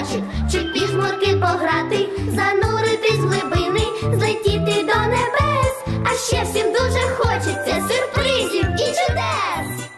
дитячих, чи пішмурки пограти, зануритись в глибини, злетіти до небес. А ще всім дуже хочеться сюрпризів і чудес.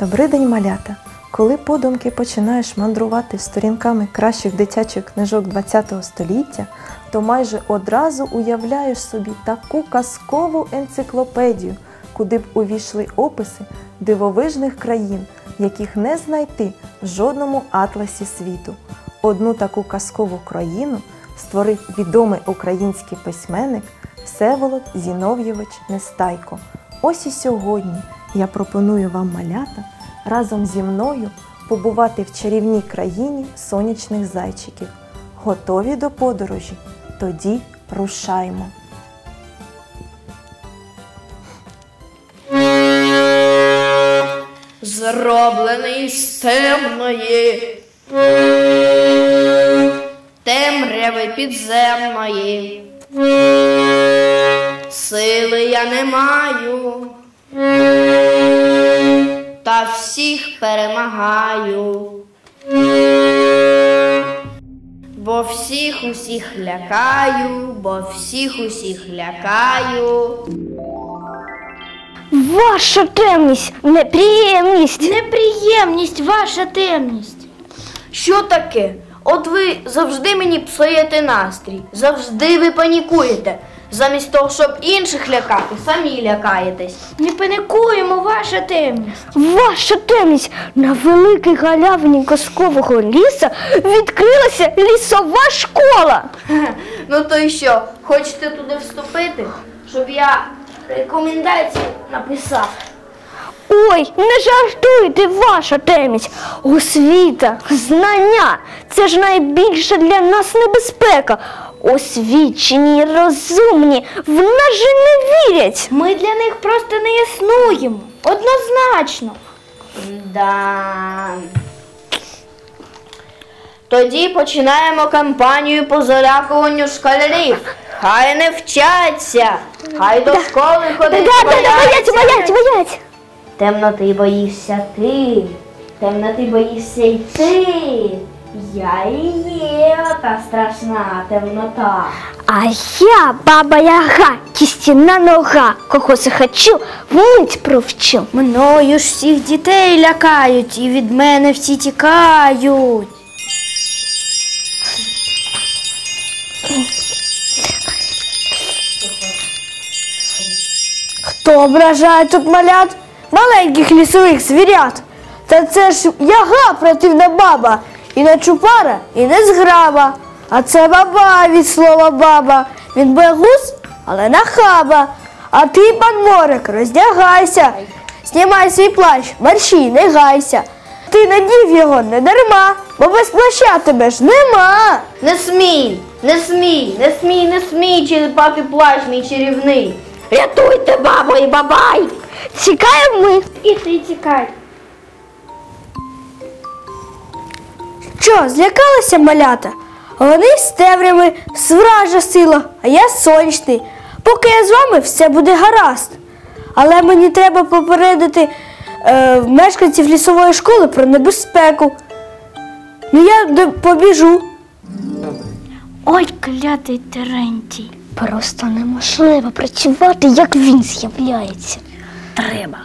Добрий день, малята! Коли подумки починаєш мандрувати сторінками кращих дитячих книжок ХХ століття, то майже одразу уявляєш собі таку казкову енциклопедію, куди б увійшли описи дивовижних країн, яких не знайти в жодному атласі світу. Одну таку казкову країну створив відомий український письменник Всеволод Зінов'євич Нестайко. Ось і сьогодні я пропоную вам малята разом зі мною побувати в чарівній країні сонячних зайчиків. Готові до подорожі? Тоді рушаймо. Зроблений з темної, темряви підземної. Сили я не маю, та всіх перемагаю, бо всіх усіх лякаю, бо всіх усіх лякаю. Ваша темність, неприємність. Неприємність, ваша темність. Що таке? От ви завжди мені псуєте настрій, завжди ви панікуєте. Замість того, щоб інших лякати, самі лякаєтесь. Не панікуємо, ваша темність. Ваша темність на великій галявині казкового ліса відкрилася лісова школа. Ну то й що, хочете туди вступити, щоб я рекомендації написав? Ой, не жартуйте, ваша темність. Освіта, знання це ж найбільша для нас небезпека. Освічені, розумні, в нас же не вірять. Ми для них просто не існуємо. Однозначно. Да. Тоді починаємо кампанію по залякуванню школярів. Хай не вчаться, хай до школи ходить. да, бояться, бояться, бояться. Темноти боїшся ти, темноти боїшся й ти. Я і є та страшна темнота. А я баба Яга, кістяна нога, кого захочу, вмить провчу. Мною ж всіх дітей лякають і від мене всі тікають. Хто ображає тут малят? Маленьких лісових звірят. Та це ж яга противна баба, і не чупара, і не зграба. А це баба від слова баба. Він боягуз, але нахаба. А ти, пан Морик, роздягайся. Знімай свій плащ, мерщій, не гайся. Ти надів його не дарма, бо без плаща тебе ж нема. Не смій, не смій, не смій, не смій черепати плащ мій чарівний. Рятуйте, бабо і бабай! Тікаємо ми. І ти тікай. Що, злякалися малята? Вони з темрями, вража сила, а я сонячний. Поки я з вами, все буде гаразд. Але мені треба попередити е, мешканців лісової школи про небезпеку. Ну я побіжу. Ой, клятий Терентій. Просто неможливо працювати, як він з'являється. Треба.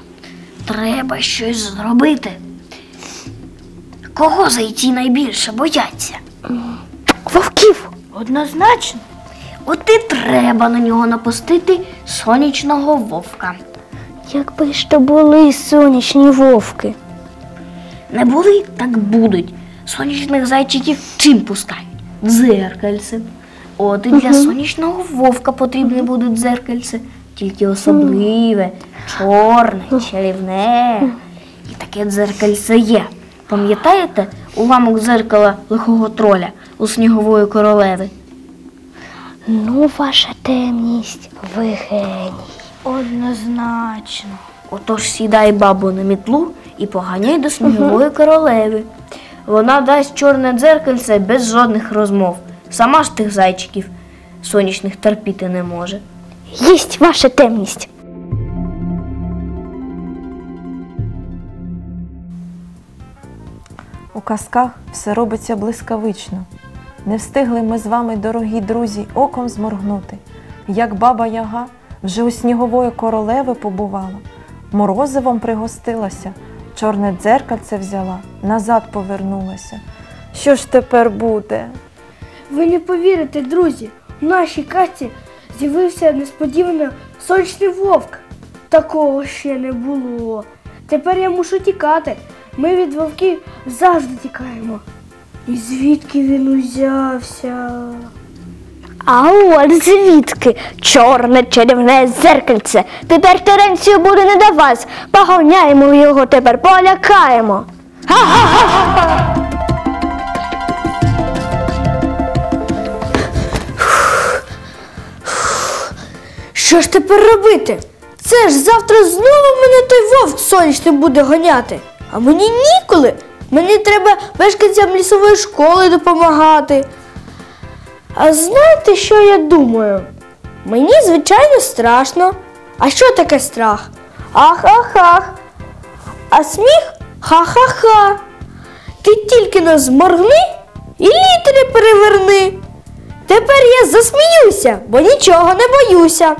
Треба щось зробити. Кого зайці найбільше бояться? Вовків! Однозначно. От і треба на нього напустити сонячного вовка. Якби ж то були сонячні вовки. Не були, так будуть. Сонячних зайчиків чим пускають? Дзеркальцем. От і для сонячного вовка потрібні будуть дзеркальце. Тільки особливе, чорне, чарівне. І таке дзеркальце є. Пам'ятаєте уламок дзеркала лихого троля у снігової королеви? Ну, ваша темність, ви геній. Однозначно. Отож сідай бабу на мітлу і поганяй до снігової королеви. Вона дасть чорне дзеркальце без жодних розмов. Сама ж тих зайчиків сонячних терпіти не може. Єсть ваша темність. У казках все робиться блискавично. Не встигли ми з вами, дорогі друзі, оком зморгнути, як баба Яга вже у снігової королеви побувала, морозивом пригостилася, чорне дзеркальце взяла, назад повернулася. Що ж тепер буде? Ви не повірите, друзі, в нашій касті з'явився несподівано сонячний вовк. Такого ще не було. Тепер я мушу тікати. Ми від вовків завжди тікаємо. І звідки він узявся? А от звідки чорне чарівне зеркальце. Тепер Теренцію буде не до вас. Поганяємо його тепер, полякаємо. Що ж тепер робити? Це ж завтра знову мене той вовк сонячний буде гоняти. А мені ніколи. Мені треба мешканцям лісової школи допомагати. А знаєте, що я думаю? Мені, звичайно, страшно. А що таке страх? Ах-ах-ах. А сміх ха-ха-ха. Ти тільки не зморгни і літери переверни. Тепер я засміюся, бо нічого не боюся.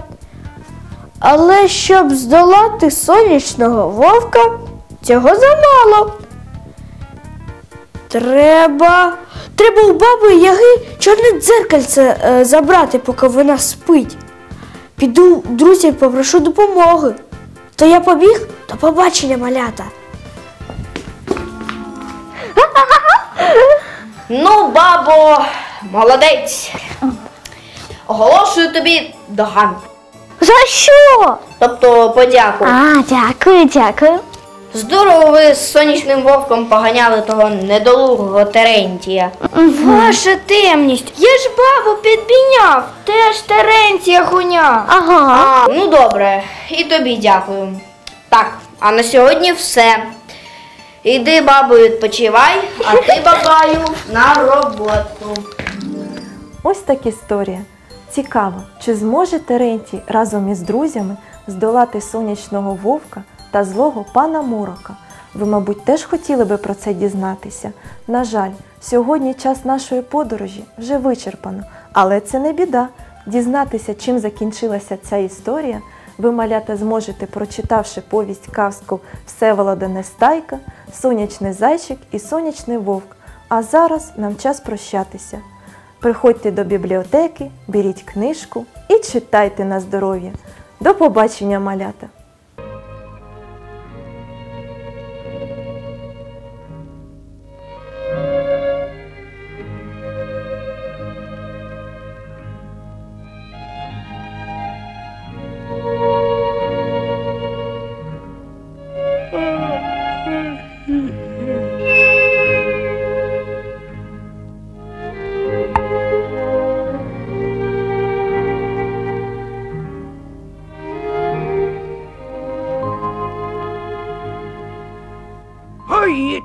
Але щоб здолати сонячного вовка, цього замало. Треба. Треба у баби Яги чорне дзеркальце е, забрати, поки вона спить. Піду у друзів попрошу допомоги. То я побіг до побачення малята. Ну, бабо, молодець. Оголошую тобі доганку. За що? Тобто подяку. А, дякую, дякую. Здорово ви з сонячним вовком поганяли того недолугого Терентія. Ваша темність, я ж бабу підбіняв, теж Теренція гоняв. Ага. А, ну добре, і тобі дякую. Так, а на сьогодні все. Іди, бабу, відпочивай, а ти, бабаю, на роботу. Ось так історія. Цікаво, чи зможе Терентій разом із друзями здолати сонячного вовка та злого пана Морока? Ви, мабуть, теж хотіли би про це дізнатися. На жаль, сьогодні час нашої подорожі вже вичерпано, але це не біда. Дізнатися, чим закінчилася ця історія, ви, малята, зможете, прочитавши повість казку Всеволода Нестайка, Сонячний зайчик і Сонячний вовк. А зараз нам час прощатися. Приходьте до бібліотеки, беріть книжку і читайте на здоров'я. До побачення, малята!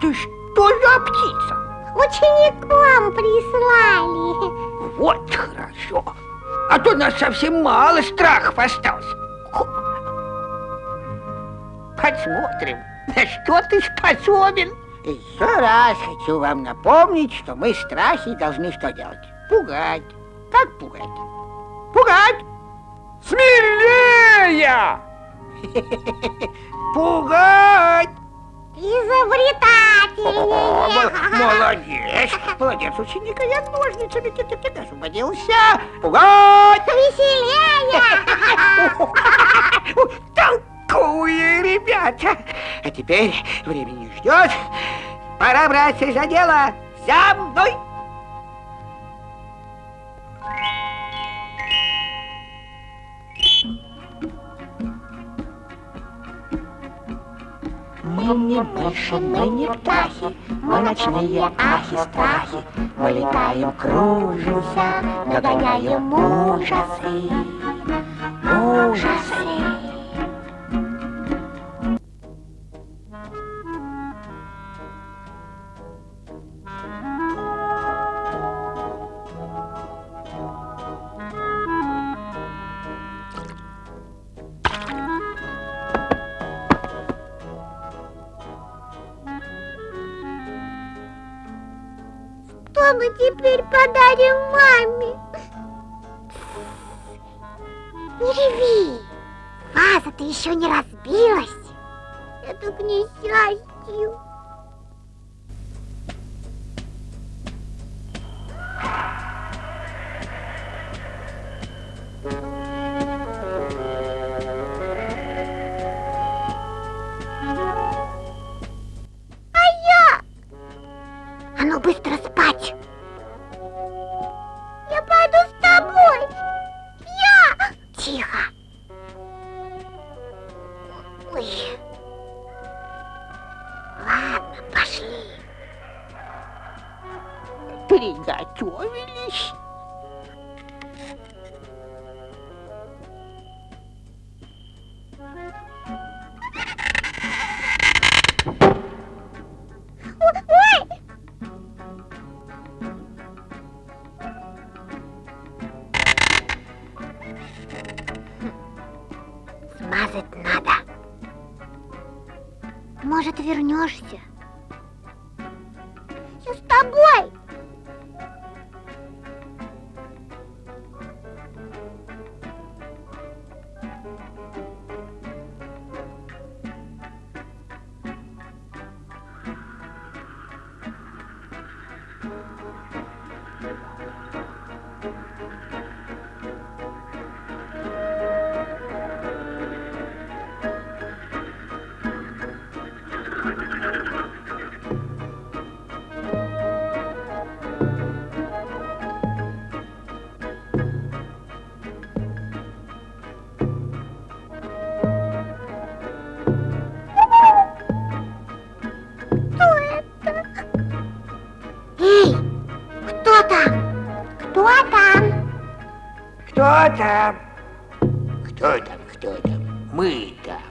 Это что за птица? Ученикам прислали. Вот хорошо. А то нас совсем мало страхов остался. Хо. Посмотрим, на что ты способен. Еще раз хочу вам напомнить, что мы страхи должны что делать? Пугать. Как пугать? Пугать! Смелее! Пугать! Изобретательнее. м- молодец! Молодец, ученик, а я ножницами ты освободился. Пугать! Веселее. Толковые ребята! А теперь время не ждет. Пора браться за дело. За мной! Мы не мыши, мы не птахи, мы ночные ахи-страхи. Мы летаем, кружимся, нагоняем ужасы, ужасы. Мы теперь подарим маме? Не реви. Ваза-то еще не разбилась. Это к несчастью. Кто там? Кто там, кто там? Мы там.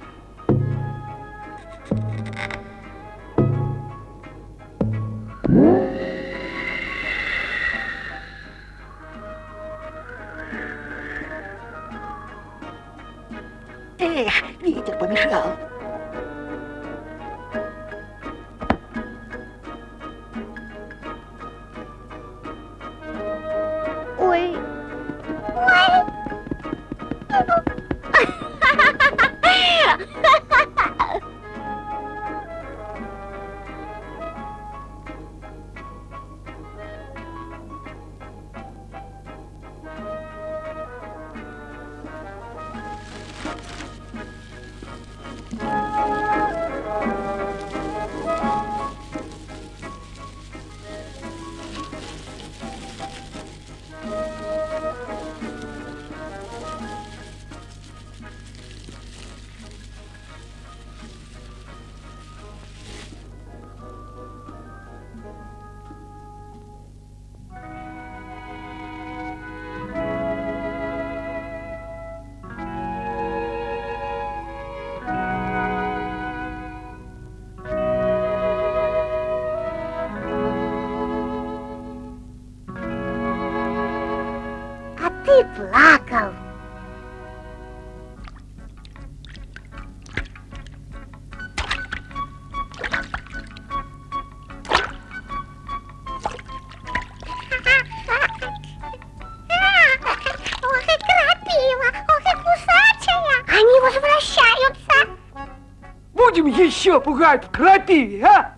Будем еще пугать в крапиве, а?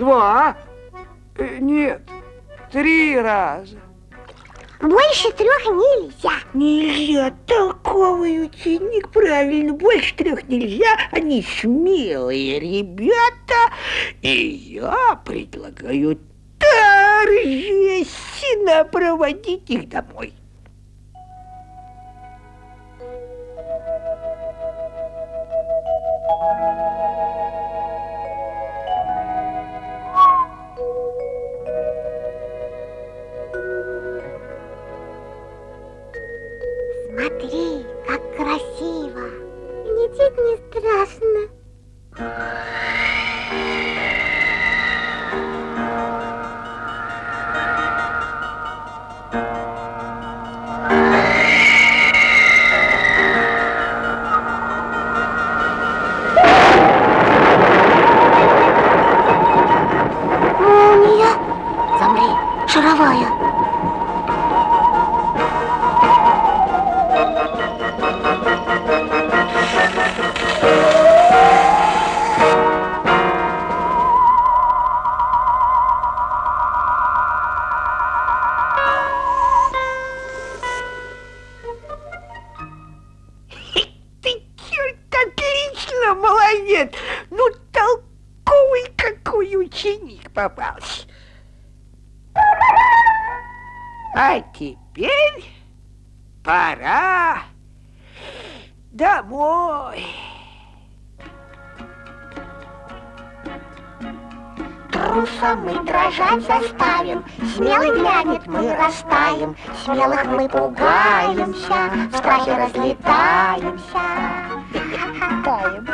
Два? Э, нет, три раза. Больше трех нельзя. Нельзя, толковый ученик, правильно, больше трех нельзя, они смелые ребята, и я предлагаю торжественно проводить их домой. Пора домой. Труса мы дрожать заставим, Смелый глянет, мы растаем, Смелых мы пугаемся, В страхе разлетаемся. Таем.